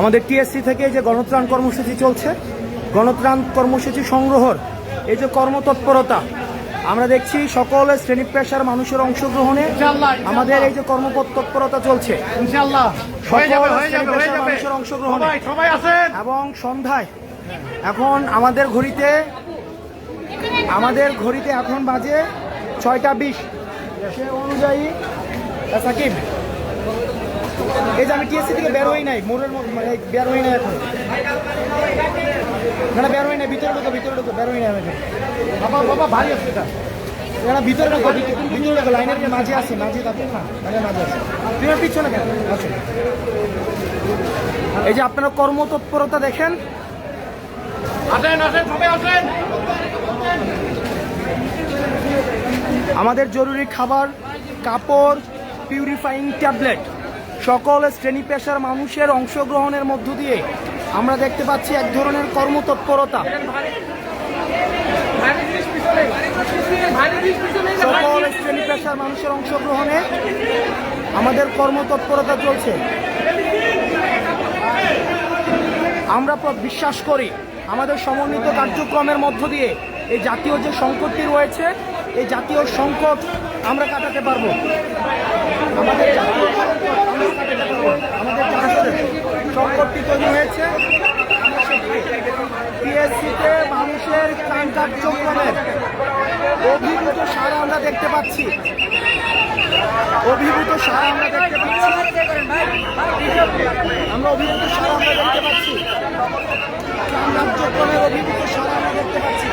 আমাদের টিএসসি থেকে যে গণত্রাণ কর্মসূচি চলছে গণত্রাণ কর্মসূচি সংগ্রহর এই যে কর্মতৎপরতা আমরা দেখছি সকল শ্রেণি পেশার মানুষের অংশগ্রহণে। আমাদের এই যে কর্মতৎপরতা চলছে। ইনশাআল্লাহ। হয়ে যাবে হয়ে যাবে হয়ে যাবে। মানুষের অংশগ্রহণে এবং সন্ধ্যায় এখন আমাদের ঘড়িতে আমাদের ঘড়িতে এখন বাজে ছয়টা বিশ। সে অনুযায়ী সাকিব এই যে আমি টিএসসি থেকে বের হই নাই মোড়ের মানে বের হই নাই এখন। না বের হই নাই ভিতরে ঢুকো ভিতরে ঢুকো বের হই নাই আমি। বাবা বাবা ভারী আছে এটা। না ভিতরে ঢুকো ভিতরে ঢুকো লাইনের যে মাঝে আছে মাঝে থাকবে না লাইনের মাঝে আছে। তুমি পিছনে কেন? আচ্ছা। এই যে আপনারা কর্মতৎপরতা দেখেন। আসেন আসেন সবাই আসেন। আমাদের জরুরি খাবার কাপড় পিউরিফাইং ট্যাবলেট সকল শ্রেণি পেশার মানুষের অংশগ্রহণের মধ্য দিয়ে আমরা দেখতে পাচ্ছি এক ধরনের কর্মতৎপরতা। সকল শ্রেণি পেশার মানুষের অংশগ্রহণে আমাদের কর্মতৎপরতা চলছে। আমরা বিশ্বাস করি আমাদের সমন্বিত কার্যক্রমের মধ্য দিয়ে এই জাতীয় যে সংকটটি রয়েছে, এই জাতীয় সংকট আমরা কাটাতে পারব। আমাদের জাতীয় সংকট আমরা কাটাতে পারব। আমাদের জাতীয় সংকটটি তৈরি হয়েছে পিএসসিতে মানুষের ত্রাণ কার্যক্রমের অভিভূত সারা আমরা দেখতে পাচ্ছি। অভিভূত সারা আমরা দেখতে পাচ্ছি। আমরা অভিভূত সারা আমরা দেখতে পাচ্ছি। অভিভূত সারা আমরা দেখতে পাচ্ছি।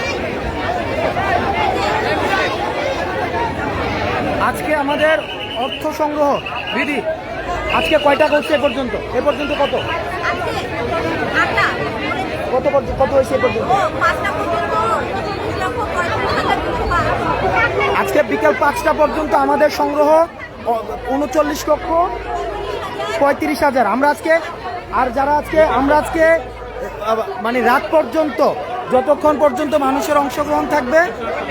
আজকে আমাদের অর্থ সংগ্রহ দিদি আজকে কয়টা করছে এ পর্যন্ত? এ পর্যন্ত কত? কত পর্যন্ত কত হয়েছে এ পর্যন্ত ও পাঁচটা পর্যন্ত দুই লক্ষ পঁয়ত্রিশ হাজার দুশো পাঁচ আজকে বিকেল পাঁচটা পর্যন্ত আমাদের সংগ্রহ উনচল্লিশ লক্ষ পঁয়ত্রিশ হাজার। আমরা আজকে, আর যারা আজকে, আমরা আজকে মানে রাত পর্যন্ত, যতক্ষণ পর্যন্ত মানুষের অংশগ্রহণ থাকবে,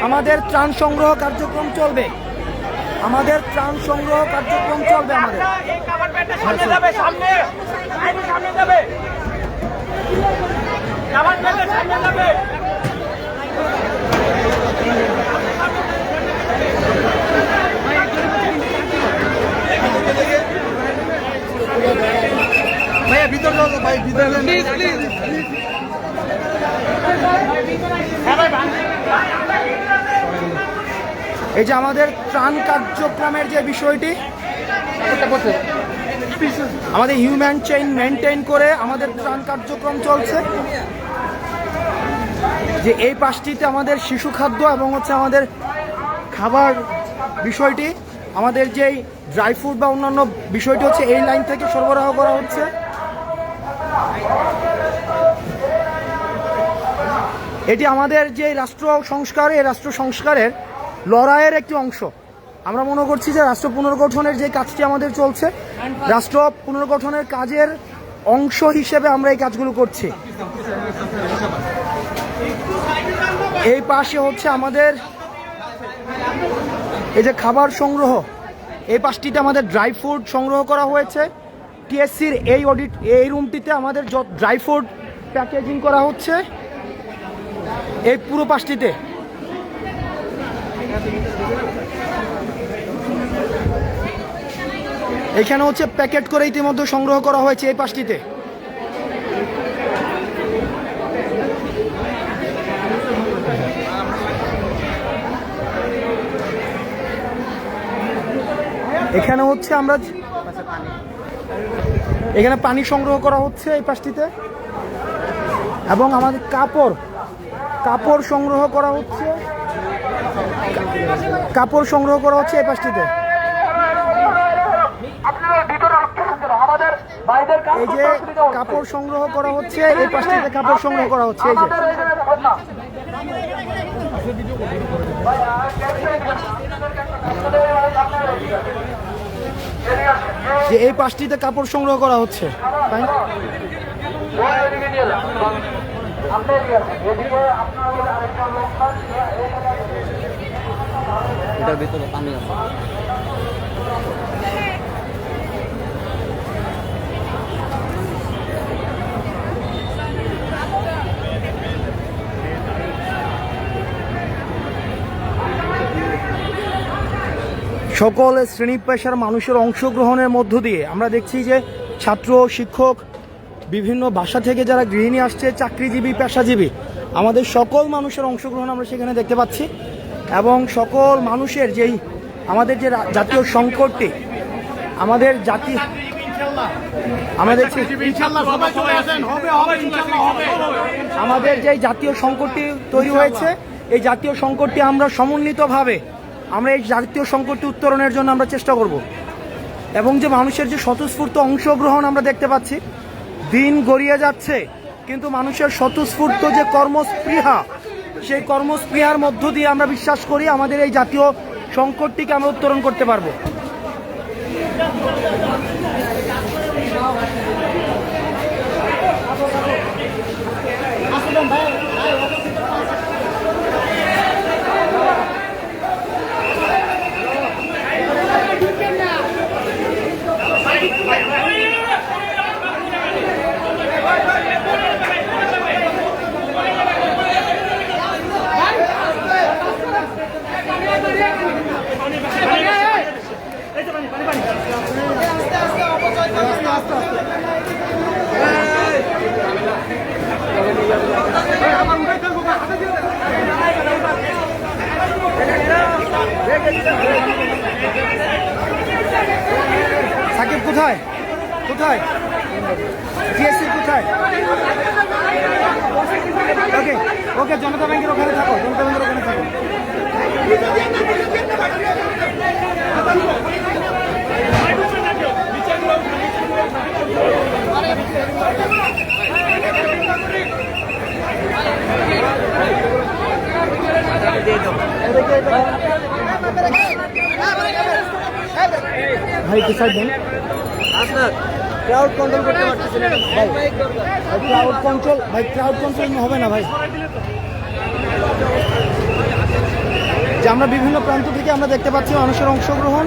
আমাদের ত্রাণ সংগ্রহ কার্যক্রম চলবে। আমাদের ত্রাণ সংগ্রহ কার্যক্রম চলবে আমাদের। সামনে যাবে সামনে সামনে যাবে আমার সামনে যাবে ভাইয়া ভিতরে ভাই ভিতরে প্লিজ প্লিজ এই যে আমাদের ত্রাণ কার্যক্রমের যে বিষয়টি আমাদের হিউম্যান চেইন মেনটেন করে আমাদের ত্রাণ কার্যক্রম চলছে। যে এই পাশটিতে আমাদের শিশু খাদ্য এবং হচ্ছে আমাদের খাবার বিষয়টি, আমাদের যেই ড্রাই ফ্রুট বা অন্যান্য বিষয়টি হচ্ছে এই লাইন থেকে সরবরাহ করা হচ্ছে। এটি আমাদের যে রাষ্ট্র সংস্কার, এই রাষ্ট্র সংস্কারের লড়াইয়ের একটি অংশ। আমরা মনে করছি যে রাষ্ট্র পুনর্গঠনের যে কাজটি আমাদের চলছে, রাষ্ট্র পুনর্গঠনের কাজের অংশ হিসেবে আমরা এই কাজগুলো করছি। এই পাশে হচ্ছে আমাদের এই যে খাবার সংগ্রহ। এই পাশটিতে আমাদের ড্রাই ফ্রুট সংগ্রহ করা হয়েছে। টিএসসির এই অডিট এই রুমটিতে আমাদের ড্রাই ফ্রুট প্যাকেজিং করা হচ্ছে, এই পুরো পাশটিতে। এখানে হচ্ছে প্যাকেট করে ইতিমধ্যে সংগ্রহ করা হয়েছে এই পাশটিতে। এখানে হচ্ছে আমরা এখানে পানি সংগ্রহ করা হচ্ছে এই পাশটিতে। এবং আমাদের কাপড় কাপড় সংগ্রহ করা হচ্ছে। কাপড় সংগ্রহ করা হচ্ছে এই পাশটিতে। এই যে কাপড় সংগ্রহ করা হচ্ছে, এই পাশটিতে কাপড় সংগ্রহ করা হচ্ছে এই যে যে এই পাঁচটিতে কাপড় সংগ্রহ করা হচ্ছে তাই এটার ভিতরে পানি আছে। সকল শ্রেণি পেশার মানুষের অংশগ্রহণের মধ্য দিয়ে আমরা দেখছি যে ছাত্র শিক্ষক বিভিন্ন ভাষা থেকে যারা গৃহিণী আসছে চাকরিজীবী পেশাজীবী আমাদের সকল মানুষের অংশগ্রহণ আমরা সেখানে দেখতে পাচ্ছি এবং সকল মানুষের যেই আমাদের যে জাতীয় সংকটটি আমাদের জাতি আমাদের আমাদের যে জাতীয় সংকটটি তৈরি হয়েছে এই জাতীয় সংকটটি আমরা সমন্বিতভাবে আমরা এই জাতীয় সংকটটি উত্তরণের জন্য আমরা চেষ্টা করব। এবং যে মানুষের যে স্বতঃস্ফূর্ত অংশগ্রহণ আমরা দেখতে পাচ্ছি, দিন গড়িয়ে যাচ্ছে, কিন্তু মানুষের স্বতঃস্ফূর্ত যে কর্মস্পৃহা, সেই কর্মস্পৃহার মধ্য দিয়ে আমরা বিশ্বাস করি আমাদের এই জাতীয় সংকটটিকে আমরা উত্তরণ করতে পারব। সাকিব কোথায়? কোথায়? জিএসসি কোথায়? ওকে ওকে জনতা ব্যাংকের ওখানে থাকো জনতা ব্যাংকের ওখানে থাকো। ভাই কি সাইড দেন ক্রাউড কন্ট্রোল করতে পারতেছেন ভাই ক্রাউড কন্ট্রোল ভাই ক্রাউড কন্ট্রোল হবে না, ভাই। যে আমরা বিভিন্ন প্রান্ত থেকে আমরা দেখতে পাচ্ছি মানুষের অংশগ্রহণ।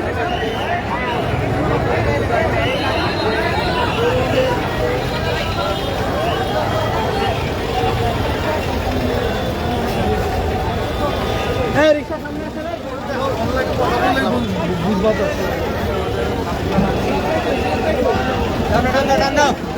no, no, no, no. no.